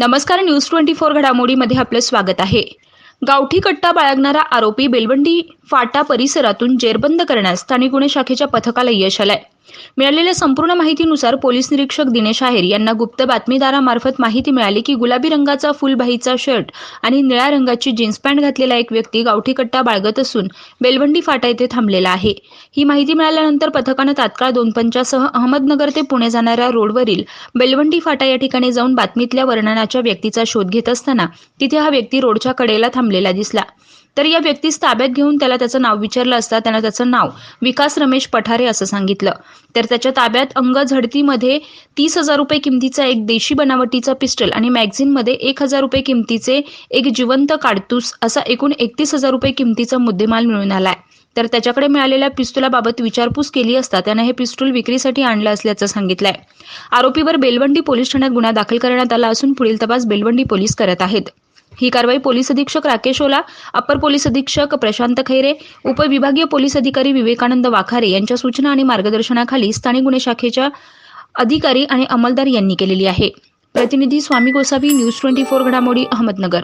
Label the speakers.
Speaker 1: नमस्कार news twenty four घडामोडीमध्ये आपलं स्वागत आहे. गावठी कट्टा बाळगणारा आरोपी बेलवंडी फाटा परिसरातून जेरबंद करण्यास स्थानिक गुन्हे शाखेच्या पथकाला यश आलंय. मिळालेल्या संपूर्ण माहितीनुसार पोलीस निरीक्षक दिनेश आहेर यांना गुप्त बातमीदारामार्फत माहिती मिळाली की गुलाबी रंगाचा फुलबाईचा शर्ट आणि निळ्या रंगाची जीन्स पॅन्ट घातलेला एक व्यक्ती गावठी कट्टा बाळगत असून बेलवंडी फाटा येथे थांबलेला आहे. ही माहिती मिळाल्यानंतर पथकानं तात्काळ दोन पंचासह अहमदनगर ते पुणे जाणाऱ्या रोडवरील बेलवंडी फाटा या ठिकाणी जाऊन बातमीतल्या वर्णनाच्या व्यक्तीचा शोध घेत असताना तिथे हा व्यक्ती रोडच्या कडेला थांबलेला दिसला. तर या व्यक्तीस ताब्यात घेऊन त्याला त्याचं नाव विचारलं असता त्यानं त्याचं नाव विकास रमेश पठारे असं सांगितलं. तर त्याच्या ताब्यात अंग झडतीमध्ये तीस हजार रुपये किमतीचा एक देशी बनावटीचा पिस्टल आणि मॅगझिनमध्ये एक हजार रुपये किमतीचे एक जिवंत काडतूस असा एकूण एकतीस हजार रुपये किमतीचा मुद्देमाल मिळून आलाय. तर त्याच्याकडे मिळालेल्या पिस्तुलाबाबत विचारपूस केली असता त्यानं हे पिस्तूल विक्रीसाठी आणलं असल्याचं सांगितलंय. आरोपीवर बेलवंडी पोलीस ठाण्यात गुन्हा दाखल करण्यात आला असून पुढील तपास बेलवंडी पोलीस करत आहेत. ही कारवाई पोलीस अधीक्षक राकेश ओला अप्पर पोलीस अधीक्षक प्रशांत खैरे उपविभागीय पोलीस अधिकारी विवेकानंद वाखारे यांच्या सूचना आणि मार्गदर्शनाखाली स्थानिक गुन्हे शाखेच्या अधिकारी आणि अंमलदार यांनी केलेली आहे. प्रतिनिधी Swami Gosavi news twenty four घडामोडी अहमदनगर.